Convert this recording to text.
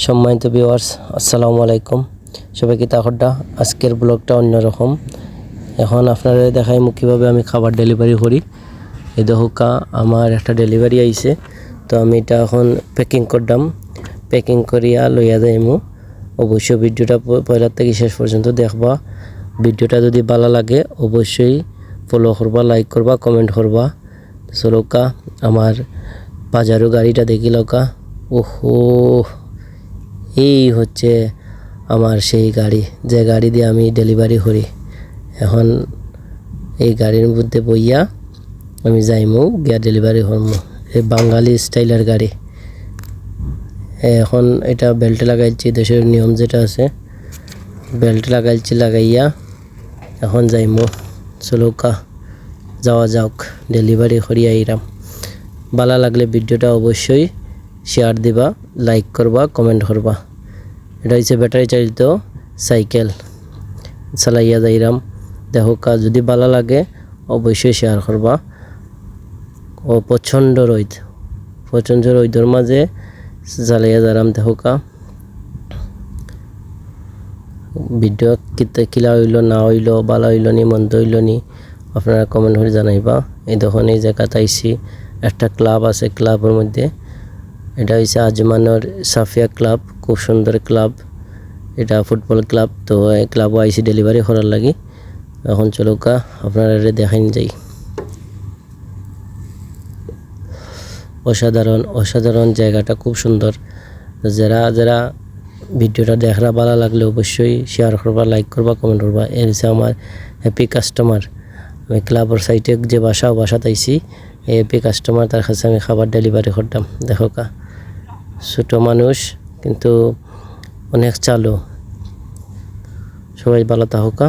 সম্মানিত ভিউয়ার্স আসসালামু আলাইকুম। সবাইকে তাকড্ডা আজকের ব্লগটা অন্যরকম এখন আপনারা দেখাই কীভাবে আমি খাবার ডেলিভারি করি। এই দহকা আমার একটা ডেলিভারি আইছে। তো আমি এটা এখন প্যাকিং করলাম প্যাকিং করিয়া লইয়া যাইমু। অবশ্যই ভিডিওটা পয়লার থেকে শেষ পর্যন্ত দেখবা। ভিডিওটা যদি ভালো লাগে, অবশ্যই ফলো করবা লাইক করবা কমেন্ট করবা। চলকা আমার বাজারও গাড়িটা দেখিলকা ওহো! এই হচ্ছে আমার সেই গাড়ি, যে গাড়ি দিয়ে আমি ডেলিভারি করি। এখন এই গাড়ির মধ্যে বইয়া আমি যাইমু, গিয়া ডেলিভারি করমু। এই বাঙালি স্টাইলের গাড়ি। এখন এটা বেল্ট লাগাইছি, দেশের নিয়ম যেটা আছে বেল্ট লাগাইছি, লাগাইয়া এখন যাইমু। চলুকা যাওয়া যাওক ডেলিভারি করিয়া আইরাম। ভালো লাগলে ভিডিওটা অবশ্যই শেয়ার দিবা লাইক করবা কমেন্ট করবা। এটা হচ্ছে ব্যাটারি চালিত সাইকেল চালাইয়া যাইরাম। কাজ যদি ভালো লাগে, অবশ্যই শেয়ার করবা। ও প্রচণ্ড রোদ। প্রচণ্ড রোদের মাঝে চালাইয়া যারাম কা। ভিডিও কিলা হইল, না হইল, ভালো হইল নি, মন্দ হইল নি, আপনারা কমেন্ট করে জানাইবা। এই দেখুন, এই জায়গাতে আইসি একটা ক্লাব আছে ক্লাবের মধ্যে। এটা হচ্ছে আজমানোর সাফিয়া ক্লাব, খুব সুন্দর ক্লাব। এটা ফুটবল ক্লাব, তো এই ক্লাবও আইসি ডেলিভারি করার লাগি। এখন চলুকা আপনারা এটা দেখাইন যাই। অসাধারণ অসাধারণ জায়গাটা খুব সুন্দর। যারা যারা ভিডিওটা দেখরা ভালো লাগলে অবশ্যই শেয়ার করবা লাইক করবা কমেন্ট করবা। এর হচ্ছে আমার হ্যাপি কাস্টমার আমি ক্লাবের সাইটে যে বাসা বাসাতে আইছি, এই হ্যাপি কাস্টমার তার কাছে আমি খাবার ডেলিভারি করতাম। দেখো কা ছোটো মানুষ কিন্তু অনেক চালু। সবাই ভালো থাকুকা